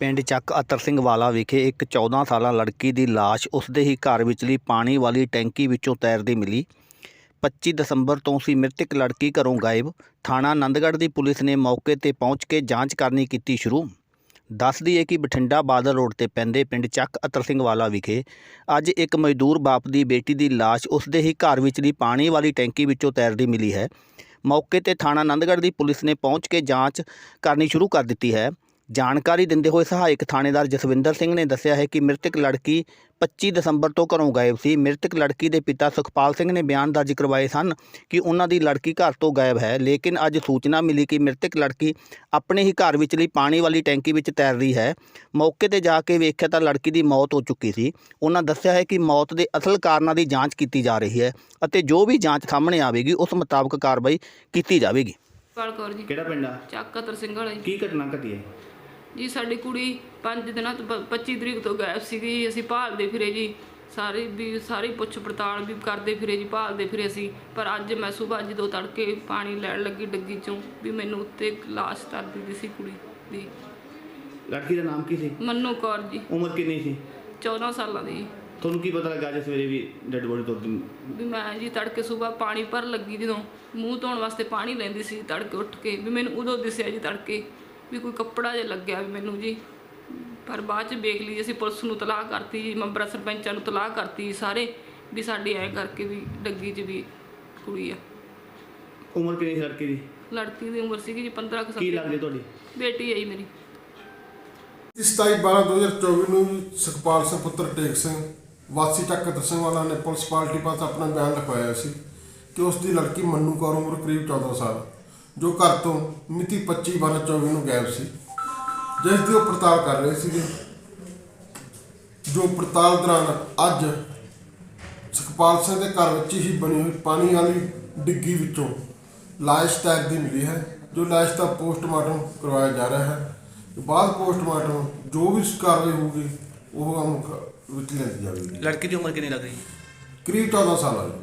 ਪਿੰਡ ਚੱਕ ਅਤਰ ਸਿੰਘ ਵਾਲਾ ਵਿਖੇ ਇੱਕ 14 ਸਾਲਾ ਲੜਕੀ ਦੀ ਲਾਸ਼ ਉਸਦੇ ਹੀ ਘਰ ਵਿਚਲੀ ਪਾਣੀ ਵਾਲੀ ਟੈਂਕੀ ਵਿੱਚੋਂ ਤੈਰਦੀ ਮਿਲੀ। 25 ਦਸੰਬਰ ਤੋਂ ਸੀ ਮ੍ਰਿਤਕ ਲੜਕੀ ਘਰੋਂ ਗਾਇਬ। ਥਾਣਾ ਆਨੰਦਗੜ੍ਹ ਦੀ ਪੁਲਿਸ ਨੇ ਮੌਕੇ ਤੇ ਪਹੁੰਚ ਕੇ ਜਾਂਚ ਕਰਨੀ ਕੀਤੀ ਸ਼ੁਰੂ। ਦੱਸ ਦਈਏ ਕਿ ਬਠਿੰਡਾ ਬਾਦਲ ਰੋਡ ਤੇ ਪੈਂਦੇ ਪਿੰਡ ਚੱਕ ਅਤਰ ਸਿੰਘ ਵਾਲਾ ਵਿਖੇ ਅੱਜ ਇੱਕ ਮਜ਼ਦੂਰ ਬਾਪ ਦੀ ਬੇਟੀ ਦੀ ਲਾਸ਼ ਉਸਦੇ ਹੀ ਘਰ ਵਿਚਲੀ ਪਾਣੀ ਵਾਲੀ ਟੈਂਕੀ ਵਿੱਚੋਂ ਤੈਰਦੀ ਮਿਲੀ ਹੈ। ਮੌਕੇ ਤੇ ਥਾਣਾ ਆਨੰਦਗੜ੍ਹ ਦੀ ਪੁਲਿਸ ਨੇ ਪਹੁੰਚ ਕੇ ਜਾਂਚ ਕਰਨੀ ਸ਼ੁਰੂ ਕਰ ਦਿੱਤੀ ਹੈ। ਜਾਣਕਾਰੀ ਦਿੰਦੇ ਹੋਏ ਸਹਾਇਕ ਥਾਣੇਦਾਰ ਜਸਵਿੰਦਰ ਸਿੰਘ ਨੇ ਦੱਸਿਆ ਹੈ ਕਿ ਮ੍ਰਿਤਕ ਲੜਕੀ 25 ਦਸੰਬਰ ਤੋਂ ਘਰੋਂ ਗਾਇਬ ਸੀ। ਮ੍ਰਿਤਕ ਲੜਕੀ ਦੇ ਪਿਤਾ ਸੁਖਪਾਲ ਸਿੰਘ ਨੇ ਬਿਆਨ ਦਰਜ ਕਰਵਾਏ ਸਨ ਕਿ ਉਹਨਾਂ ਦੀ ਲੜਕੀ ਘਰ ਤੋਂ ਗਾਇਬ ਹੈ ਲੇਕਿਨ ਅੱਜ ਸੂਚਨਾ ਮਿਲੀ ਕਿ ਮ੍ਰਿਤਕ ਲੜਕੀ ਆਪਣੇ ਹੀ ਘਰ ਵਿਚਲੀ ਪਾਣੀ ਵਾਲੀ ਟੈਂਕੀ ਵਿੱਚ ਤੈਰ ਰਹੀ ਹੈ। ਮੌਕੇ ਤੇ ਜਾ ਕੇ ਵੇਖਿਆ ਤਾਂ ਲੜਕੀ ਦੀ ਮੌਤ ਹੋ ਚੁੱਕੀ ਸੀ। ਉਹਨਾਂ ਦੱਸਿਆ ਹੈ ਕਿ ਮੌਤ ਦੇ ਅਸਲ ਕਾਰਨਾਂ ਦੀ ਜਾਂਚ ਕੀਤੀ ਜਾ ਰਹੀ ਹੈ ਅਤੇ ਜੋ ਵੀ ਜਾਂਚ ਸਾਹਮਣੇ ਆਵੇਗੀ ਉਸ ਮੁਤਾਬਕ ਕਾਰਵਾਈ ਕੀਤੀ ਜਾਵੇਗੀ। ਪਾਲ ਕੌਰ ਜੀ। ਕਿਹੜਾ ਪਿੰਡ ਆ? ਚੱਕ ਤਰਸਿੰਘ ਵਾਲਾ ਜੀ। ਕੀ ਘਟਨਾ ਘਟੀ ਹੈ? ਜੀ ਸਾਡੀ ਕੁੜੀ 5 ਦਿਨਾਂ ਤੋਂ ਪ- 25 ਤਰੀਕ ਤੋਂ ਗਾਇਬ ਸੀਗੀ ਜੀ। ਅਸੀਂ ਭਾਲਦੇ ਫਿਰੇ ਜੀ। ਸਾਰੇ ਵੀ ਸਾਰੀ ਪੁੱਛ ਪੜਤਾਲ ਵੀ ਕਰਦੇ ਫਿਰੇ ਜੀ ਭਾਲਦੇ ਫਿਰੇ ਅਸੀਂ। ਪਰ ਅੱਜ ਮੈਂ ਸਵੇਰ ਜਦੋਂ ਤੜਕੇ ਪਾਣੀ ਲੈਣ ਲੱਗੀ ਡੱਗੀ ਚੋਂ ਵੀ ਮੈਨੂੰ ਉੱਤੇ ਲਾਸ਼ ਤਰਦੀ ਦੀ ਸੀ ਕੁੜੀ ਦੀ। ਲੜਕੀ ਦਾ ਨਾਮ ਕੀ ਸੀ? ਮੰਨੂ ਕੌਰ ਜੀ। ਉਮਰ ਕਿੰਨੀ ਸੀ? 14 ਸਾਲਾਂ ਦੀ ਜੀ। ਤੁਹਾਨੂੰ ਕੀ ਪਤਾ ਲੱਗਾ ਅੱਜ ਸਵੇਰੇ ਵੀ ਡੈੱਡ ਬੋਡੀ ਤੁਰਦੀ ਵੀ ਮੈਂ ਜੀ ਤੜਕੇ ਸਵੇਰ ਪਾਣੀ ਭਰ ਲੱਗੀ ਜਦੋਂ ਮੂੰਹ ਧੋਣ ਵਾਸਤੇ ਪਾਣੀ ਲੈਂਦੀ ਸੀ ਤੜਕੇ ਉੱਠ ਕੇ। ਵੀ ਮੈਨੂੰ ਉਦੋਂ ਦਿਸਿਆ ਜੀ ਤੜਕੇ। ਵੀ ਕੋਈ ਕੱਪੜਾ ਜਿਹਾ ਲੱਗਿਆ ਵੀ ਮੈਨੂੰ ਜੀ। ਪਰ ਬਾਅਦ ਚ ਵੇਖ ਲਈ ਅਸੀਂ ਪੁਲਿਸ ਨੂੰ ਤਲਾਹ ਕਰਤੀ ਜੀ ਮੈਂਬਰਾਂ ਸਰਪੰਚਾਂ ਨੂੰ ਤਲਾਹ ਕਰਤੀ ਜੀ ਸਾਰੇ ਵੀ ਸਾਡੀ ਐ ਕਰਕੇ ਵੀ ਡੱਗੀ 'ਚ ਵੀ ਕੁੜੀ ਆ। ਉਮਰ ਕਿੰਨੀ ਸੀ ਲੜਕੀ ਦੀ? ਲੜਕੀ ਦੀ ਉਮਰ ਸੀਗੀ ਜੀ 15 ਕੁ ਕੀ ਸਾਲ ਲੱਗਦੀ ਤੁਹਾਡੀ? ਬੇਟੀ ਹੈ ਜੀ ਮੇਰੀ। 27 12 2024 ਨੂੰ ਸੁਖਪਾਲ ਸਿੰਘ ਪੁੱਤਰ ਟੇਕ ਸਿੰਘ ਵਾਸੀ ਚੱਕ ਦਸੰਗ ਵਾਲਾ ਨੇ ਪੁਲਿਸ ਪਾਰਟੀ ਪਾਸ ਆਪਣਾ ਬਿਆਨ ਲਿਖਵਾਇਆ ਸੀ ਕਿ ਉਸ ਦੀ ਲੜਕੀ ਮੰਨੂ ਕੌਰ ਉਮਰ ਕਰੀਬ 14 ਸਾਲ। ਜੋ ਘਰ ਤੋਂ ਮਿਤੀ 25 12 24 ਨੂੰ ਗਾਇਬ ਸੀ ਜਿਸ ਦੀ ਉਹ ਪੜਤਾਲ ਕਰ ਰਹੇ ਸੀਗੇ। ਜੋ ਪੜਤਾਲ ਦੌਰਾਨ ਅੱਜ ਸੁਖਪਾਲ ਸਿੰਘ ਦੇ ਘਰ ਵਿੱਚ ਹੀ ਬਣੀ ਹੋਈ ਪਾਣੀ ਵਾਲੀ ਡਿੱਗੀ ਵਿੱਚੋਂ ਲਾਸ਼ ਤੈਰਦੀ ਮਿਲੀ ਹੈ ਜੋ ਲਾਸ਼ ਦਾ ਪੋਸਟਮਾਰਟਮ ਕਰਵਾਇਆ ਜਾ ਰਿਹਾ ਹੈ। ਬਾਅਦ ਪੋਸਟਮਾਰਟਮ ਜੋ ਵੀ ਕਾਰਵਾਈ ਹੋਊਗੀ ਉਹ ਹਮ ਵਿੱਚ ਲੈਂਦੀ ਜਾਵੇਗੀ। ਲੜਕੀ ਦੀ ਉਮਰ ਕਿੰਨੀ ਲੱਗ ਰਹੀ? ਹੈ ਕਰੀਬ 14 ਸਾਲ ਹੈ